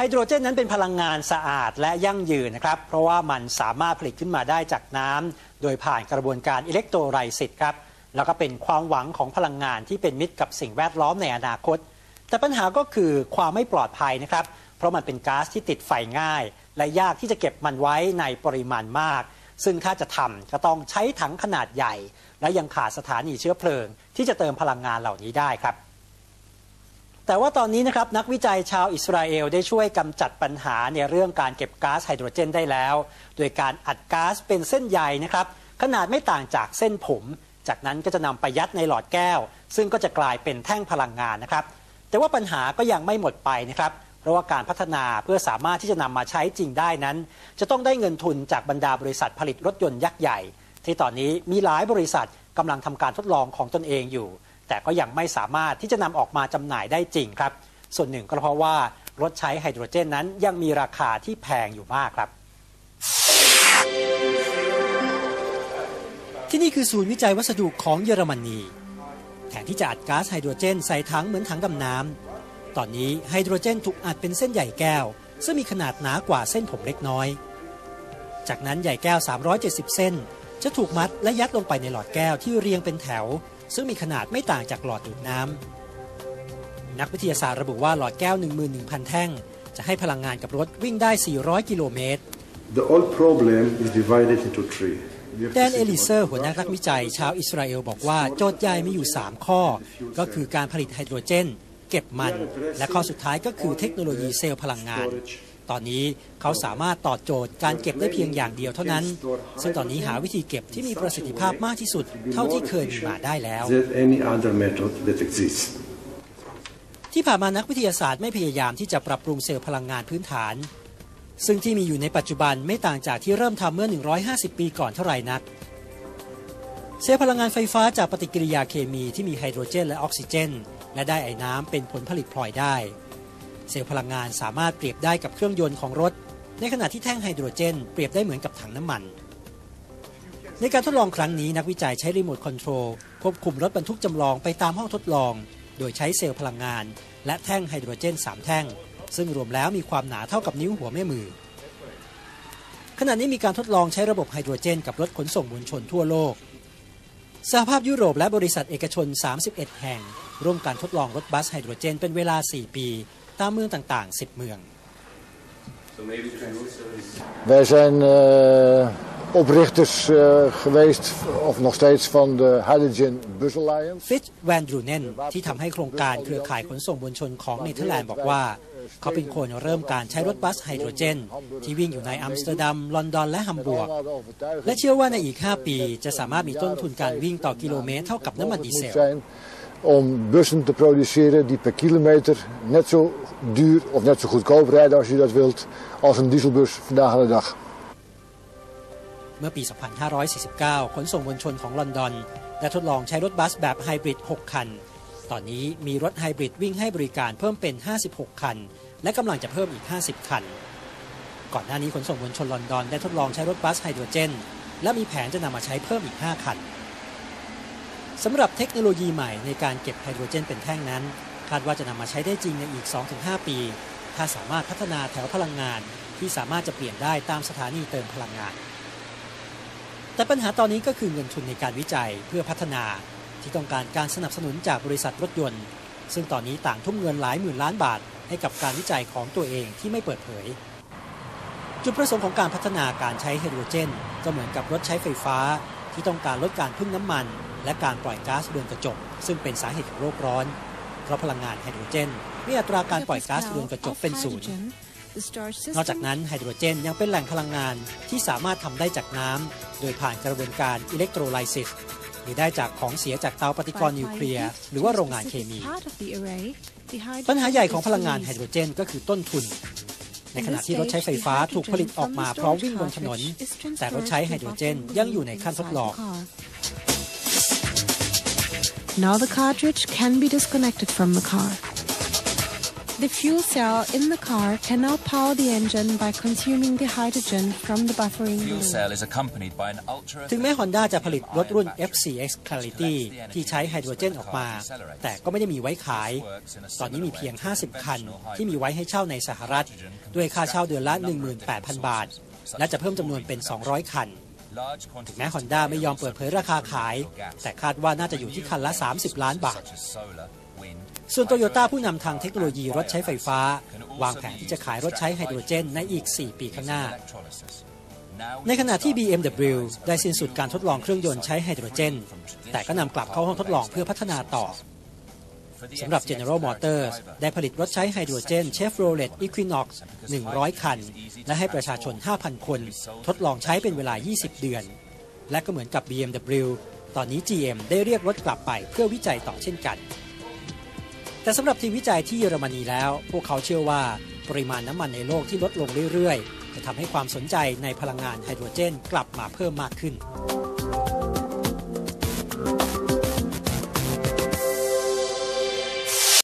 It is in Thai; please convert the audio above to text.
ไฮโดรเจนนั้นเป็นพลังงานสะอาดและยั่งยืนนะครับ เพราะว่ามันสามารถผลิตขึ้นมาได้จากน้ำโดยผ่านกระบวนการอิเล็กโทรไลซิสครับ แล้วก็เป็นความหวังของพลังงานที่เป็นมิตรกับสิ่งแวดล้อมในอนาคต แต่ปัญหาก็คือความไม่ปลอดภัยนะครับ เพราะมันเป็นก๊าซที่ติดไฟง่าย และยากที่จะเก็บมันไว้ในปริมาณมาก ซึ่งถ้าจะทำก็ต้องใช้ถังขนาดใหญ่ และยังขาดสถานีเชื้อเพลิง ที่จะเติมพลังงานเหล่านี้ได้ครับ แต่ว่าตอนนี้นะครับนักวิจัยชาวอิสราเอลได้ช่วยกำจัดปัญหาในเรื่องการเก็บก๊าซไฮโดรเจนได้แล้ว โดยการอัดก๊าซเป็นเส้นใยนะครับ ขนาดไม่ต่างจากเส้นผม จากนั้นก็จะนำไปยัดในหลอดแก้ว ซึ่งก็จะกลายเป็นแท่งพลังงานนะครับ แต่ว่าปัญหาก็ยังไม่หมดไปนะครับเพราะว่าการพัฒนาเพื่อสามารถที่จะนำมาใช้จริงได้นั้น จะต้องได้เงินทุนจากบรรดาบริษัทผลิตรถยนต์ยักษ์ใหญ่ ที่ตอนนี้มีหลายบริษัทกำลังทำการทดลองของตนเองอยู่ แต่ก็ยังไม่สามารถที่จะนำออกมาจำหน่ายได้จริงครับ ส่วนหนึ่งก็เพราะว่ารถใช้ไฮโดรเจนนั้นยังมีราคาที่แพงอยู่มากครับ ที่นี่คือศูนย์วิจัยวัสดุของเยอรมนีแทนที่จะอัดก๊าซไฮโดรเจนใส่ถังเหมือนถังดำน้ำตอนนี้ไฮโดรเจนถูกอัดเป็นเส้นใหญ่แก้ว ซึ่งมีขนาดหนากว่าเส้นผมเล็กน้อย จากนั้นใหญ่แก้ว 370 เส้น จะถูกมัดและยัดลงไปในหลอดแก้วที่เรียงเป็นแถว ซึ่งมีขนาดไม่ต่างจากหลอดดูดน้ำ นักวิทยาศาสตร์ระบุว่าหลอดแก้ว 11,000 แท่ง จะให้พลังงานกับรถวิ่งได้ 400 กิโลเมตร The whole problem is divided into three. We have แด to นเอลิเซอ simplify. ร์หัวหน้านักวิจัย ชาวอิสราเอลบอกว่าโจทย์ใหญ่มีอยู่ 3 ข้อ ก็คือการผลิตไฮโดรเจน เก็บมัน และข้อสุดท้ายก็คือเทคโนโลยีเซลล์พลังงาน ตอนนี้เขาสามารถตอบโจทย์การเก็บได้เพียงอย่างเดียวเท่านั้น ซึ่งตอนนี้หาวิธีเก็บที่มีประสิทธิภาพมากที่สุด เท่าที่เคยมีมาได้แล้ว Than any other method that exists. ที่ผ่านมานักวิทยาศาสตร์ไม่พยายามที่จะปรับปรุงเซลล์พลังงานพื้นฐาน ซึ่งที่มีอยู่ในปัจจุบันไม่ต่างจากที่เริ่มทำเมื่อ 150 ปีก่อนเท่าไหร่นัก เซลล์พลังงานไฟฟ้าจากปฏิกิริยาเคมีที่มีไฮโดรเจนและออกซิเจน และได้ไอ้น้ำเป็นผลผลิตพลอยได้ เซลล์พลังงานสามารถเปรียบได้กับเครื่องยนต์ของรถ ในขณะที่แท่งไฮโดรเจน เปรียบได้เหมือนกับถังน้ำมัน ในการทดลองครั้งนี้นักวิจัยใช้รีโมทคอนโทรลควบคุมรถบรรทุกจำลองไปตามห้องทดลอง โดยใช้เซลล์พลังงาน และแท่งไฮโดรเจน 3 แท่ง ซึ่งรวมแล้วมีความหนาเท่ากับนิ้วหัวแม่มือ ขณะนี้มีการทดลองใช้ระบบไฮโดรเจน กับรถขนส่งมวลชนทั่วโลกสหภาพยุโรปและบริษัทเอกชน 31 แห่ง ร่วมการทดลองรถบัสไฮโดรเจนเป็นเวลา 4 ปี ตามเมืองต่างๆ 10 เมือง Wij zijn eh, oprichters eh, geweest, of nog steeds, van de Hydrogen Bus Alliance. ฟิตแวนดรูเนนที่ทำให้โครงการเครือข่ายขนส่งมวลชนของเนเธอร์แลนด์บอกว่า เขาเป็นคนเริ่มการใช้รถบัสไฮโดรเจน ที่วิ่งอยู่ในอัมสเตอร์ดัม ลอนดอน และฮัมบูร์ก และเชื่อว่าในอีก 5 ปีจะสามารถมีต้นทุนการวิ่งต่อกิโลเมตรเท่ากับน้ำมันดีเซ moet ล zijn om bussen te produceren die per kilometer net zo duur of net zo goedkoop rijden als je dat wilt als een dieselbus vandaag aan de dag. เมื่อปี 2549 ขนส่งมวลชนของลอนดอนได้ทดลองใช้รถบัสแบบไฮบริด 6 คัน ตอนนี้มีรถไฮบริดวิ่งให้บริการเพิ่มเป็น 56 คัน และกำลังจะเพิ่มอีก 50 คัน ก่อนหน้านี้ขนส่งมวลชนลอนดอนได้ทดลองใช้รถบัสไฮโดรเจน และมีแผนจะนำมาใช้เพิ่มอีก 5 คัน สำหรับเทคโนโลยีใหม่ในการเก็บไฮโดรเจนเป็นแท่งนั้น คาดว่าจะนำมาใช้ได้จริงในอีก 2-5 ปี ถ้าสามารถพัฒนาแถวพลังงานที่สามารถจะเปลี่ยนได้ตามสถานีเติมพลังงาน แต่ปัญหาตอนนี้ก็คือเงินทุนในการวิจัยเพื่อพัฒนาที่ต้องการการสนับสนุนจากบริษัทรถยนต์ ซึ่งตอนนี้ต่างทุ่มเงินหลายหมื่นล้านบาท ให้กับการวิจัยของตัวเองที่ไม่เปิดเผย จุดประสงค์ของการพัฒนาการใช้ไฮโดรเจน ก็เหมือนกับรถใช้ไฟฟ้า ที่ต้องการลดการพึ่งน้ำมัน และการปล่อยก๊าซเรือนกระจก ซึ่งเป็นสาเหตุของโลกร้อน เพราะพลังงานไฮโดรเจนมีอัตราการปล่อยก๊าซเรือนกระจกเป็นศูนย์นอกจากนั้นไฮโดรเจนยังเป็นแหล่งพลังงานที่สามารถทำได้จากน้ำโดยผ่านกระบวนการอิเล็กโทรไลซิสหรือได้จากของเสียจากเตาปฏิกรณ์นิวเคลียร์หรือว่าโรงงานเคมี ปัญหาใหญ่ของพลังงานไฮโดรเจนก็คือต้นทุน ในขณะที่รถใช้ไฟฟ้าถูกผลิตออกมาพร้อมวิ่งบนถนน แต่รถใช้ไฮโดรเจนยังอยู่ในขั้นทดลอง Now the cartridge can be disconnected from the car. The fuel cell in the car can now power the engine by consuming the hydrogen from the buffering Fuel balloon. cell is accompanied by an ultra ถึงแม้ Honda จะผลิตรถรุ่น FCX Clarity ที่ใช้ไฮโดรเจนออกมา แต่ก็ไม่ได้มีไว้ขาย ตอนนี้มีเพียง 50 คัน ที่มีไว้ให้เช่าในสหรัฐ ด้วยค่าเช่าเดือนละ 18,000 บาท และจะเพิ่มจำนวนเป็น 200 คันถึงแม้ Honda ไม่ยอมเปิดเผยราคาขาย แต่คาดว่าน่าจะอยู่ที่คันละ 30 ล้านบาท ส่วนโตโยต้าผู้นำทางเทคโนโลยีรถใช้ไฟฟ้า วางแผนที่จะขายรถใช้ไฮโดรเจนในอีก 4 ปีข้างหน้า ในขณะที่ BMW ได้สิ้นสุดการทดลองเครื่องยนต์ใช้ไฮโดรเจน แต่ก็นำกลับเข้าห้องทดลองเพื่อพัฒนาต่อสำหรับ General Motors ได้ผลิตรถใช้ไฮโดรเจน Chevrolet Equinox 100 คัน และให้ประชาชน 5,000 คน ทดลองใช้เป็นเวลา 20 เดือน และก็เหมือนกับ BMW ตอนนี้ GM ได้เรียกรถกลับไปเพื่อวิจัยต่อเช่นกัน แต่สำหรับทีมวิจัยที่เยอรมนีแล้ว พวกเขาเชื่อว่าปริมาณน้ำมันในโลกที่ลดลงเรื่อยๆ จะทำให้ความสนใจในพลังงานไฮโดรเจนกลับมาเพิ่มมากขึ้น